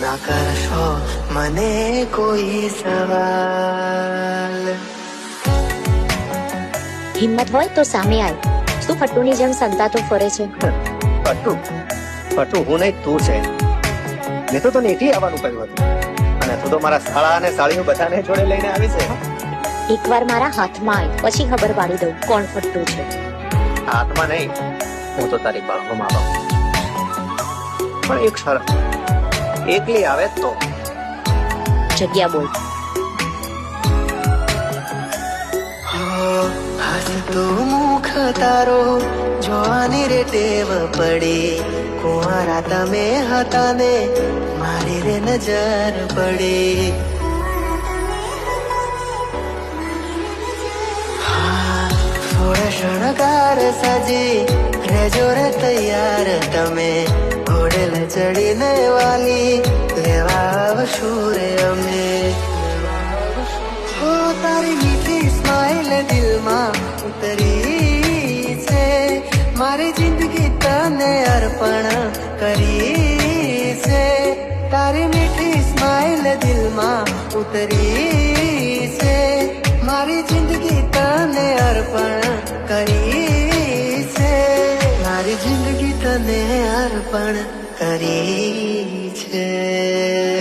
ના કરશો મને કોઈ સવાલ હિંમત હોય તો સામે આવ શું ફટ્ટુની જેમ સંતાતો ફરે છે ફટુ ફટુ હું નહીં તું છે મેં તો તને એકલી આવવાનું કહ્યું હતું. અને તું તો મારા શાળા અને સાળીઓ બધાને જોડે લઈને આવી છે. એકવાર મારા હાથમાં આવી પછી ખબર પાડી દઉં કોણ ફટ્ટુ છે. હાથમાં નહીં હું તો તારી બાહોમાં આવું. પણ એક શરત એકલી આવે તો? જગ્યા બોલ. તો મુખ તારો જોવાની રે ટેવ પડી. કુંવારા તમે હતા ને મારી રે નજર પડી. હા, થોડા શણગાર સજી રેજો રે તૈયાર તમે. ઘોડેલ ચડીને વાલી, લેવા આવશું રે અમે. ઓ તારી મીઠી સ્માઈલ દિલમાં ઉતરી છે. મારી જિંદગી તને અર્પણ કરી છે. તારી મીઠી સ્માઈલ દિલમાં ઉતરી છે. મારી જિંદગી તને અર્પણ કરી છે. મારી જિંદગી તને અર્પણ કરી છે.